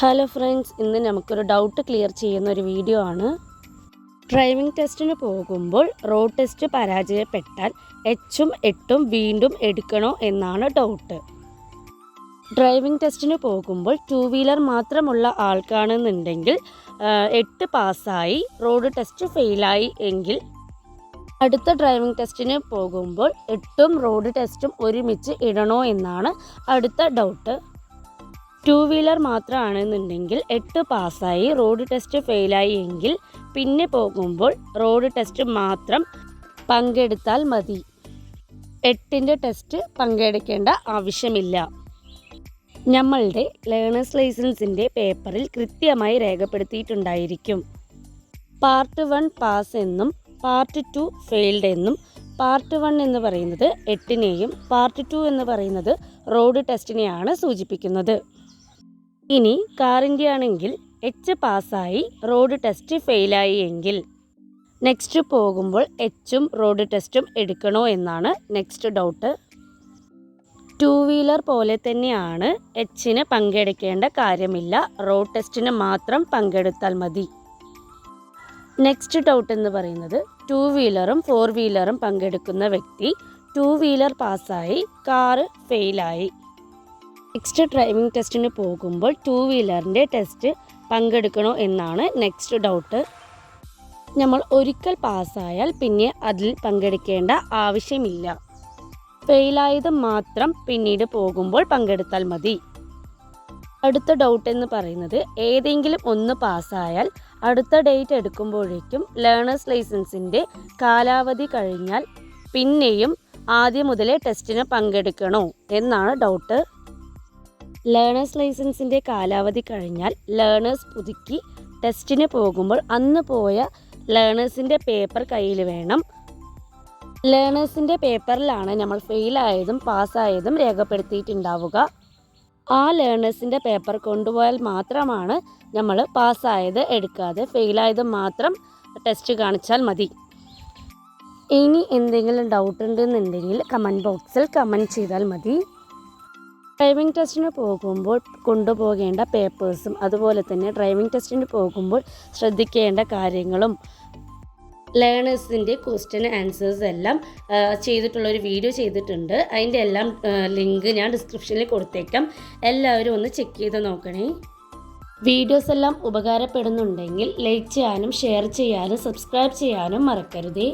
Hello friends ഇന്ന് നമുക്കൊരു doubt clear ചെയ്യുന്ന ഒരു വീഡിയോ ആണ് ഡ്രൈവിംഗ് ടെസ്റ്റിന് പോകുമ്പോൾ റോഡ് ടെസ്റ്റ് പരാജയപ്പെട്ടാൽ എച്ചും എട്ടും വീണ്ടും എടുക്കണോ എന്നാണ് ഡൗട്ട് ഡ്രൈവിംഗ് ടെസ്റ്റിന് പോകുമ്പോൾ ടു വീലർ മാത്രമുള്ള ആൾക്കാണെന്നുണ്ടെങ്കിൽ എട്ട് പാസ്സായി റോഡ് ടെസ്റ്റ് ഫെയിലായി എങ്കിൽ അടുത്ത ഡ്രൈവിംഗ് ടെസ്റ്റിന് പോകുമ്പോൾ എട്ടും റോഡ് ടെസ്റ്റും ഒരുമിച്ച് ഇടണോ എന്നാണ് അടുത്ത ഡൗട്ട് ടു വീലർ മാത്രമാണെന്നുണ്ടെങ്കിൽ എട്ട് പാസ്സായി റോഡ് ടെസ്റ്റ് ഫെയിലായി എങ്കിൽ പിന്നെ പോകുമ്പോൾ റോഡ് ടെസ്റ്റ് മാത്രം പങ്കെടുത്താൽ മതി. എട്ടിന്റെ ടെസ്റ്റ് പങ്കെടുക്കേണ്ട ആവശ്യമില്ല. നമ്മളുടെ ലേണേഴ്സ് ലൈസൻസിന്റെ പേപ്പറിൽ കൃത്യമായി രേഖപ്പെടുത്തിയിട്ടുണ്ടായിരിക്കും. പാർട്ട് വൺ പാസ് എന്നും പാർട്ട് ടു ഫെയിൽഡ് എന്നും പാർട്ട് വൺ എന്ന് പറയുന്നത് എട്ടിനെയും പാർട്ട് ടു എന്ന് പറയുന്നത് റോഡ് ടെസ്റ്റിനെയാണ് സൂചിപ്പിക്കുന്നത്. ഇനി കാറിന്റെ ആണെങ്കിൽ എച്ച് പാസ്സായി റോഡ് ടെസ്റ്റ് ഫെയിലായി എങ്കിൽ. നെക്സ്റ്റ് പോകുമ്പോൾ എച്ചും റോഡ് ടെസ്റ്റും എടുക്കണോ എന്നാണ് നെക്സ്റ്റ് ഡൗട്ട് ടു വീലർ പോലെ തന്നെയാണ് എച്ചിന് പങ്കെടുക്കേണ്ട കാര്യമില്ല. റോഡ് ടെസ്റ്റിന് മാത്രം പങ്കെടുത്താൽ മതി. നെക്സ്റ്റ് ഡൗട്ട് എന്ന് പറയുന്നത് ടു വീലറും ഫോർ വീലറും പങ്കെടുക്കുന്ന വ്യക്തി ടു വീലർ പാസ്സായി കാറ് ഫെയിലായി. നെക്സ്റ്റ് ഡ്രൈവിംഗ് ടെസ്റ്റിന് പോകുമ്പോൾ ടു വീലറിന്റെ ടെസ്റ്റ് പങ്കെടുക്കണോ എന്നാണ് നെക്സ്റ്റ് ഡൗട്ട് നമ്മൾ ഒരിക്കൽ പാസ്സായാൽ പിന്നെ അതിൽ പങ്കെടുക്കേണ്ട ആവശ്യമില്ല. ഫെയിലായത് മാത്രം പിന്നീട് പോകുമ്പോൾ പങ്കെടുത്താൽ മതി. അടുത്ത ഡൗട്ട് എന്ന് പറയുന്നത് ഏതെങ്കിലും ഒന്ന് പാസ്സായാൽ അടുത്ത ഡേറ്റ് എടുക്കുമ്പോഴേക്കും ലേണേഴ്സ് ലൈസൻസിന്റെ കാലാവധി കഴിഞ്ഞാൽ പിന്നെയും ആദ്യം മുതലേ ടെസ്റ്റിന് പങ്കെടുക്കണോ എന്നാണ് ഡൗട്ട് ലേണേഴ്സ് ലൈസൻസിന്റെ കാലാവധി കഴിഞ്ഞാൽ ലേണേഴ്സ് പുതുക്കി ടെസ്റ്റിന് പോകുമ്പോൾ അന്ന് പോയ ലേണേഴ്സിന്റെ പേപ്പർ കയ്യിൽ വേണം. ലേണേഴ്സിന്റെ പേപ്പറിലാണ് നമ്മൾ ഫെയിലായതും പാസ്സായതും രേഖപ്പെടുത്തിയിട്ടുണ്ടാവുക. ആ ലേണേഴ്സിന്റെ പേപ്പർ കൊണ്ടുപോയാൽ മാത്രമാണ് നമ്മൾ പാസ്സായത് എടുക്കാതെ ഫെയിലായത് മാത്രം ടെസ്റ്റ് കാണിച്ചാൽ മതി. ഇനി എന്തെങ്കിലും ഡൗട്ട് ഉണ്ടെന്നുണ്ടെങ്കിൽ കമന്റ് ബോക്സിൽ കമന്റ് ചെയ്താൽ മതി. ഡ്രൈവിംഗ് ടെസ്റ്റിന് പോകുമ്പോൾ കൊണ്ടുപോകേണ്ട പേപ്പേഴ്സും അതുപോലെ തന്നെ ഡ്രൈവിംഗ് ടെസ്റ്റിന് പോകുമ്പോൾ ശ്രദ്ധിക്കേണ്ട കാര്യങ്ങളും ലേണേഴ്സിന്റെ ക്വസ്റ്റ്യൻ ആൻസേഴ്സ് എല്ലാം ചെയ്തിട്ടുള്ള ഒരു വീഡിയോ ചെയ്തിട്ടുണ്ട്. അതിന്റെ എല്ലാം ലിങ്ക് ഞാൻ ഡിസ്ക്രിപ്ഷനിൽ കൊടുത്തേക്കാം. എല്ലാവരും ഒന്ന് ചെക്ക് ചെയ്ത് നോക്കണേ. വീഡിയോസ് എല്ലാം ഉപകാരപ്പെടുന്നുണ്ടെങ്കിൽ ലൈക്ക് ചെയ്യാനും ഷെയർ ചെയ്യാനും സബ്സ്ക്രൈബ് ചെയ്യാനും മറക്കരുതേ.